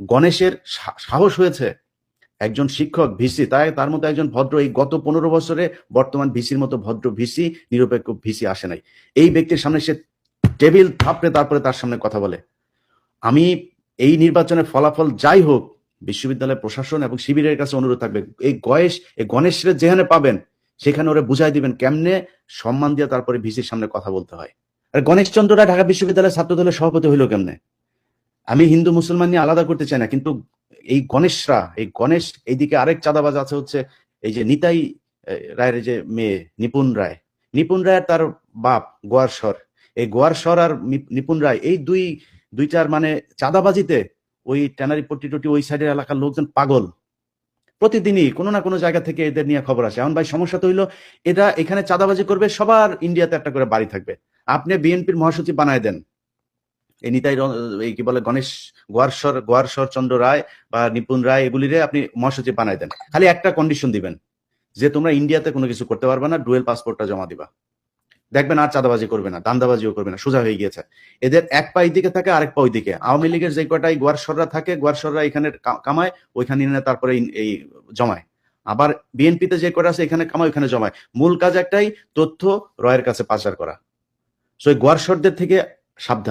গণেশের সাহস হয়েছে। একজন শিক্ষক, ভিসি, তাই তার মতো একজন ভদ্র, এই গত পনেরো বছরে বর্তমান ভিসির মতো ভদ্র ভিসি, নিরপেক্ষ ভিসি আসে নাই। এই ব্যক্তির সামনে সে টেবিল থাপড়ে তারপরে তার সামনে কথা বলে। আমি এই নির্বাচনের ফলাফল যাই হোক বিশ্ববিদ্যালয় প্রশাসন এবং শিবিরের কাছে অনুরোধ থাকবে, এই গয়েশ, এই গণেশের যেখানে পাবেন, সেখানে ওরা বুঝাই দিবেন কেমনে সম্মান দিয়ে তারপরে ভিসির সামনে কথা বলতে হয়। আর গণেশ চন্দ্র রায় ঢাকা বিশ্ববিদ্যালয়ের ছাত্র দলের সভাপতি হইল কেমনে? আমি হিন্দু মুসলমান নিয়ে আলাদা করতে চাই না, কিন্তু এই গণেশরা, এই গণেশ, এইদিকে আরেক চাঁদাবাজ আছে হচ্ছে, এই যে নিতাই রায়ের যে মেয়ে, নিপুণ রায়। নিপুণ রায়ের তার বাপ, গোয়ার স্বর। এই গোয়ার স্বর আর নিপুণ রায়, এই দুই দুইটার মানে চাঁদাবাজিতে ওই ট্যানারি পট্টি টটি ওই সাইডের এলাকার লোকজন পাগল। প্রতিদিনই কোনো না কোনো জায়গা থেকে এদের নিয়ে খবর আসে। এখন ভাই সমস্যা তো হইল, এরা এখানে চাঁদাবাজি করবে, সবার ইন্ডিয়াতে একটা করে বাড়ি থাকবে। আপনি বিএনপির মহাসচিব বানায় দেন। এই নিতাই এই কি বলে, গণেশ গোয়ারস্বর গোয়ারস্বর চন্দ্র রায় বা নিপুণ রায়, এগুলিরে আপনি মহাসচিব বানায় দেন। খালি একটা কন্ডিশন দিবেন, যে তোমরা ইন্ডিয়াতে কোনো কিছু করতে পারবে না ডুয়েল পাসপোর্টটা জমা দিবা। দেখবেন আর চাঁদাবাজি করবে না, দান্দাবাজিও করবে না, সোজা হয়ে গিয়েছে। এদের এক পা দিকে থাকে, আরেক পা দিকে আওয়ামী লীগের যে কটাই গোয়ারস্বররা থাকে গোয়ারস্বররা এখানে কামায়, ওইখানে এনে তারপরে এই জমায়। আবার বিএনপিতে যে কটা আছে, এখানে কামায়, ওইখানে জমায়। মূল কাজ একটাই, তথ্য রয়ের কাছে পাচার করা। সো এই গোয়ারস্বরদের থেকে সাবধান।